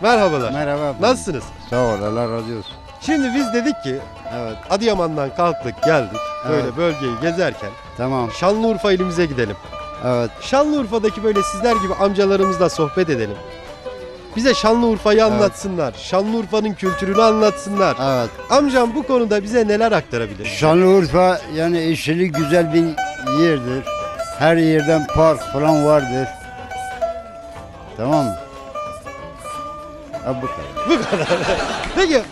Merhabalar. Merhaba. efendim. Nasılsınız? Sağ ol Allah razı olsun. Şimdi biz dedik ki Evet Adıyaman'dan kalktık geldik. Böyle Evet. bölgeyi gezerken tamam Şanlıurfa ilimize gidelim. evet Şanlıurfa'daki böyle sizler gibi amcalarımızla sohbet edelim. Bize Şanlıurfa'yı anlatsınlar. Şanlıurfa'nın kültürünü anlatsınlar. evet. Amcam bu konuda bize neler aktarabilir? Şanlıurfa yani eşili güzel bir yerdir. Her yerden park falan vardır. Tamam mı? Ha, bu kadar. Peki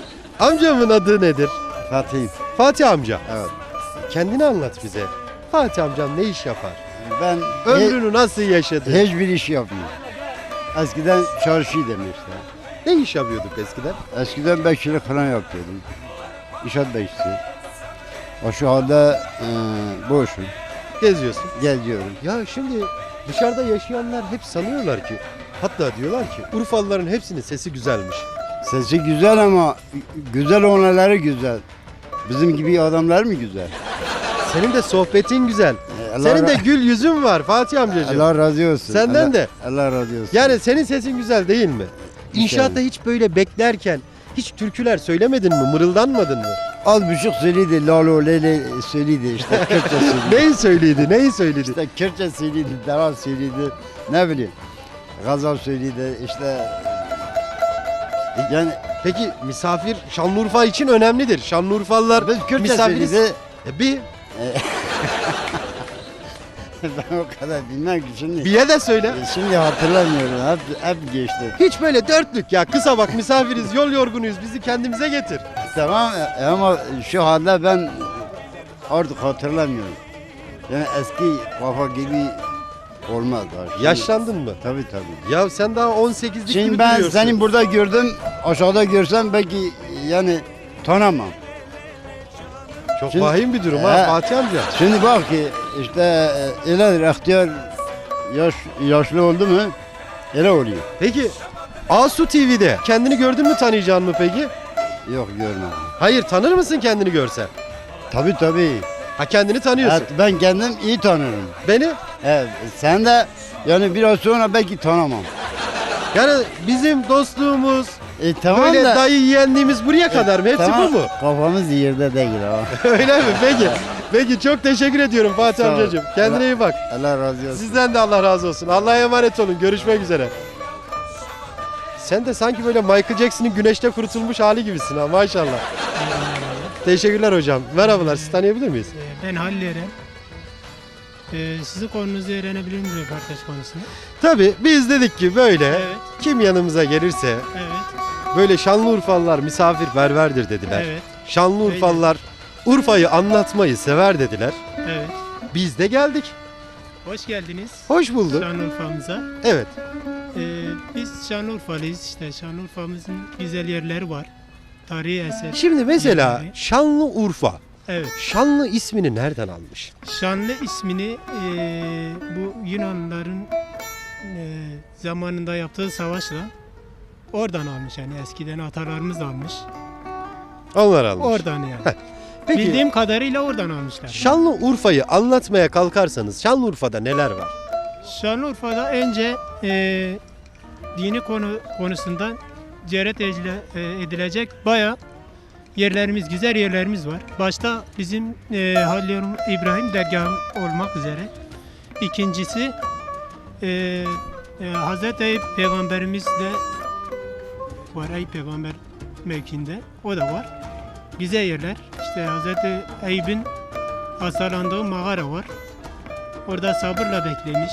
amcamın adı nedir? Fatih. Fatih amca. Evet. Kendini anlat bize. Fatih amcam ne iş yapar? Ben Ömrünü nasıl yaşadı? he, hiçbir iş yapmıyorum. Eskiden çarşıydım işte. Ne iş yapıyorduk eskiden? Eskiden bekçilik falan yapıyordum. İnşaat bekçisi. O şu anda e, boşum. Geziyorsun. Geziyorum. Ya şimdi dışarıda yaşayanlar hep sanıyorlar ki hatta diyorlar ki Urfalıların hepsinin sesi güzelmiş. Sesi güzel ama güzel olanları güzel. Bizim gibi adamlar mı güzel? Senin de sohbetin güzel. Ee, Allah Senin de gül yüzün var Fatih amcacığım. Allah razı olsun. Senden Allah- de. Allah razı olsun. Yani senin sesin güzel değil mi? İnşaatta hiç böyle beklerken hiç türküler söylemedin mi? Mırıldanmadın mı? az buçuk söyledi, lalo lele söyledi işte Kürtçe söyledi. Neyi söyledi? Neyi söyledi? işte Kürtçe söyledi, Dara söyledi, ne bileyim. Gazal söyledi işte. Yani Peki misafir Şanlıurfa için önemlidir. Şanlıurfalılar biz Kürtçe misafiriz. söyledi. E, bir, ben o kadar bilmem ki şimdi. biye de söyle. Şimdi hatırlamıyorum. Hep, hep geçti. Hiç böyle dörtlük ya kısa bak misafiriz yol yorgunuyuz bizi kendimize getir. Tamam e, ama şu halde ben artık hatırlamıyorum. Yani eski kafa gibi olmaz daha. Şimdi- Yaşlandın mı? Tabii tabii. Ya sen daha 18'lik gibi Şimdi ben duruyorsun. seni burada gördüm, aşağıda görsem belki yani tanımam. Çok Şimdi- vahim bir durum He. ha Fatih amca. Şimdi bak ki işte e, öyledir ihtiyar yaş, yaşlı oldu mu öyle oluyor. Peki Asu TV'de kendini gördün mü tanıyacağın mı peki? Yok görmedim. Hayır tanır mısın kendini görsen? Tabii tabii. Ha kendini tanıyorsun. Evet, ben kendim iyi tanırım. Beni Evet, sen de yani biraz sonra belki tanımam. yani bizim dostluğumuz E tamam böyle da dayı yeğenliğimiz buraya kadar mı? Hepsi tamam, bu mu? Kafamız yerde değil ha. Öyle mi? Peki. Peki çok teşekkür ediyorum Fatih Sağ amcacığım. Kendine iyi bak. Allah razı olsun. Sizden de Allah razı olsun. Allah'a emanet olun. Görüşmek üzere. Sen de sanki böyle Michael Jackson'ın güneşte kurutulmuş hali gibisin ha maşallah. Teşekkürler hocam. Merhabalar. Sizi tanıyabilir miyiz? Ee, Ben Halil Eren. Ee, sizin konunuzu öğrenebilir miyim röportaj konusunu? Tabii biz dedik ki böyle Evet, kim yanımıza gelirse evet, böyle Şanlıurfalılar misafirperverdir dediler. evet, Şanlıurfalılar Urfa'yı anlatmayı sever dediler. evet. Biz de geldik. Hoş geldiniz Hoş bulduk. Şanlıurfa'mıza. Evet. Ee, biz Şanlıurfalıyız işte. Şanlıurfa'mızın güzel yerleri var. Tarihi eser. Şimdi mesela Yani- Şanlıurfa. Evet. Şanlı ismini nereden almış? Şanlı ismini ee, bu Yunanlıların ee, zamanında yaptığı savaşla oradan almış yani eskiden atalarımız almış. Onlar almış. Oradan yani. Peki Bildiğim kadarıyla oradan almışlar. Şanlıurfa'yı anlatmaya kalkarsanız Şanlıurfa'da neler var? Şanlıurfa'da önce e, dini konu konusundan ziyaret e, edilecek baya yerlerimiz, güzel yerlerimiz var. Başta bizim e, Halil İbrahim dergahı olmak üzere. İkincisi e, e, Hazreti Peygamberimiz de var. Eyüp Peygamber mevkinde. O da var. Güzel yerler. İşte Hazreti Eyüp'ün hastalandığı mağara var. Orada sabırla beklemiş.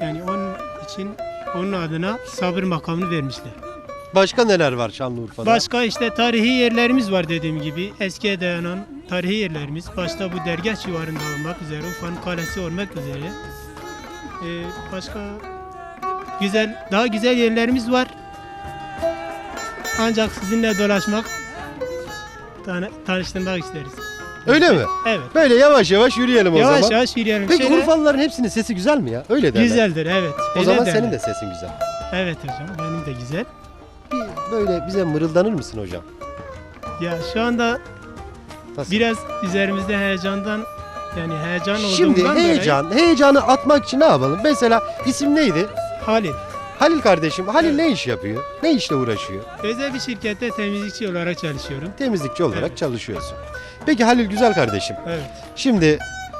Yani onun için onun adına sabır makamını vermişler. Başka neler var Şanlıurfa'da? Başka işte tarihi yerlerimiz var dediğim gibi. Eskiye dayanan tarihi yerlerimiz. Başta bu dergah civarında olmak üzere, Ufa'nın kalesi olmak üzere. Ee, başka güzel, daha güzel yerlerimiz var. Ancak sizinle dolaşmak, tane- tanıştırmak isteriz. Öyle mi? Evet. Böyle yavaş yavaş yürüyelim o Yavaş zaman. yavaş yürüyelim. Peki Şöyle- Urfalıların hepsinin sesi güzel mi ya? Öyle derler. Güzeldir evet. O Öyle zaman derler. senin de sesin güzel. Evet hocam benim de güzel. Böyle bize mırıldanır mısın hocam? Ya şu anda Nasıl? biraz üzerimizde heyecandan yani heyecan olduğundan Şimdi dolayı heyecan, heyecanı atmak için ne yapalım? Mesela isim neydi? Halil. Halil kardeşim, Halil ne iş yapıyor? Ne işle uğraşıyor? Özel bir şirkette temizlikçi olarak çalışıyorum. Temizlikçi olarak Evet. çalışıyorsun. Peki Halil güzel kardeşim. Evet. Şimdi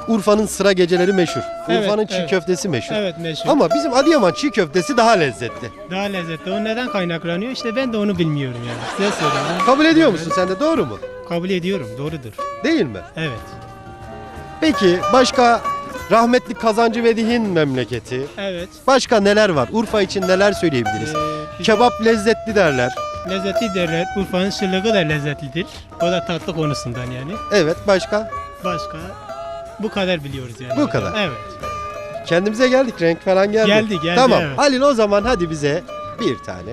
Urfa'nın sıra geceleri meşhur. Evet, Urfa'nın çiğ evet. köftesi meşhur. Evet meşhur. Ama bizim Adıyaman çiğ köftesi daha lezzetli. Daha lezzetli. O neden kaynaklanıyor? İşte ben de onu bilmiyorum yani. Size söylüyorum. Kabul ediyor musun sen de doğru mu? Kabul ediyorum. Doğrudur. Değil mi? Evet. Peki başka rahmetli Kazancı Vedih'in memleketi. Evet. Başka neler var? Urfa için neler söyleyebiliriz? Ee, Kebap lezzetli derler. lezzetli derler. Urfa'nın şırlığı da lezzetlidir. O da tatlı konusundan yani. Evet başka? Başka bu kadar biliyoruz yani. Bu kadar. Evet. Kendimize geldik renk falan geldi. Geldi, geldi, Tamam evet. Halil o zaman hadi bize bir tane.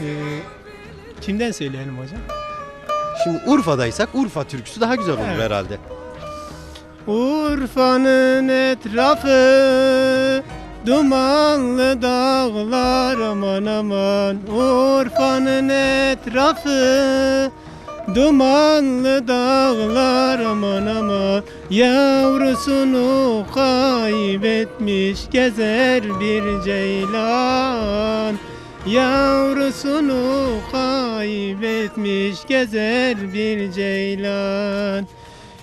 Ee, kimden söyleyelim hocam? Şimdi Urfa'daysak Urfa türküsü daha güzel olur Evet. herhalde. Urfa'nın etrafı dumanlı dağlar aman aman Urfa'nın etrafı dumanlı dağlar aman aman Yavrusunu kaybetmiş gezer bir ceylan. Yavrusunu kaybetmiş gezer bir ceylan.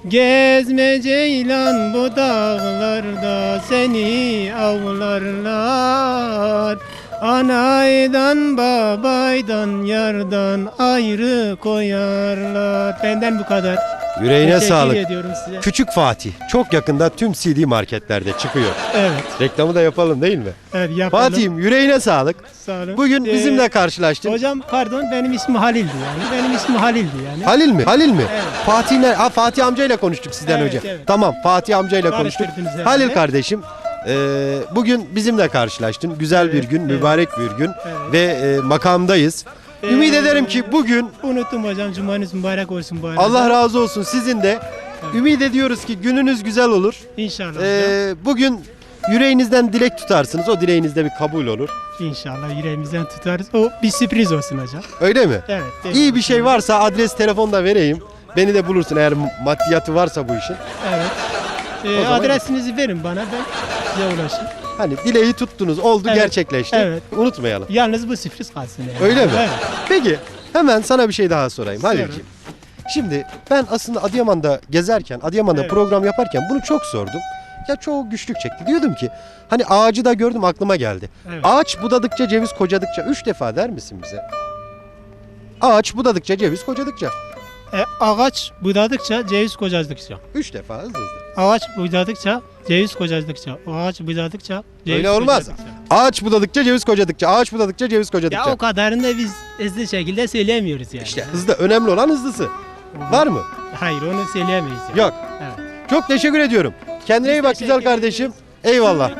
Gezme ceylan bu dağlarda seni avlarlar Anaydan babaydan yardan ayrı koyarlar Benden bu kadar. Yüreğine Teşekkür sağlık. ediyorum size. Küçük Fatih çok yakında tüm CD marketlerde çıkıyor. Evet, Reklamı da yapalım değil mi? evet yapalım. Fatih'im yüreğine sağlık. Sağ olun. Bugün Ee, bizimle karşılaştın. Hocam pardon benim ismim Halil'di yani. Benim ismim Halil'di yani. Halil mi? Halil mi? Evet. Fatih ne? Ha Fatih amcayla konuştuk sizden Evet, önce. evet. Tamam Fatih amcayla konuştuk. Karıştırdınız herhalde. Halil kardeşim e, bugün bizimle karşılaştın. Güzel bir Evet, gün, evet. mübarek bir gün Evet. ve e, makamdayız. Ee, Ümit ederim ki bugün Unuttum hocam. Cumanız mübarek olsun bu arada. Allah razı olsun sizin de. Evet. Ümit ediyoruz ki gününüz güzel olur. İnşallah. Ee, bugün yüreğinizden dilek tutarsınız. O dileğinizde bir kabul olur. İnşallah yüreğimizden tutarız. O bir sürpriz olsun hocam. Öyle mi? Evet. değil İyi bir şey varsa adres telefon da vereyim. Beni de bulursun eğer maddiyatı varsa bu işin. Evet. Ee, zaman- adresinizi verin bana ben size ulaşayım. Hani dileği tuttunuz, oldu, Evet, gerçekleşti. evet. Unutmayalım. Yalnız bu sürpriz kalsın. Yani. Öyle mi? Evet. Peki hemen sana bir şey daha sorayım. Halil'ciğim. Şimdi ben aslında Adıyaman'da gezerken, Adıyaman'da Evet. program yaparken bunu çok sordum. Ya çok güçlük çekti. Diyordum ki hani ağacı da gördüm aklıma geldi. Evet. Ağaç budadıkça ceviz kocadıkça üç defa der misin bize? Ağaç budadıkça ceviz kocadıkça. E, ağaç budadıkça ceviz kocadıkça. Üç defa hızlı hızlı. Ağaç budadıkça ceviz kocadıkça. Ağaç budadıkça ceviz Öyle olmaz. kocadıkça. Ağaç budadıkça ceviz kocadıkça. Ağaç budadıkça ceviz kocadıkça. Ya o kadarını da biz hızlı şekilde söyleyemiyoruz yani. İşte hızlı önemli olan hızlısı. Var mı? Hayır onu söyleyemeyiz. Yani. Yok. Evet. Çok teşekkür ediyorum. Kendine iyi bak güzel kardeşim. Eyvallah.